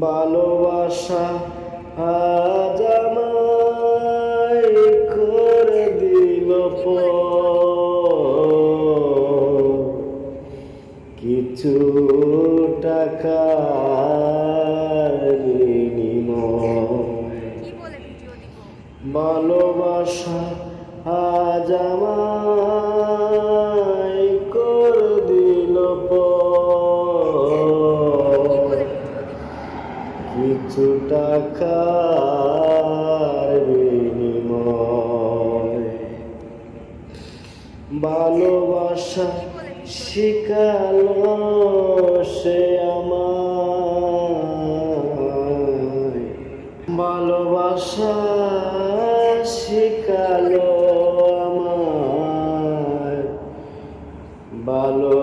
ভালোবাসা আজ আমায় করে দিল কিছু টাকা ভালোবাসা আজ কিছু বিনিময় ভালোবাসা শিখালো সে আমায়। ভালোবাসা শিখালো আমায়। ভালো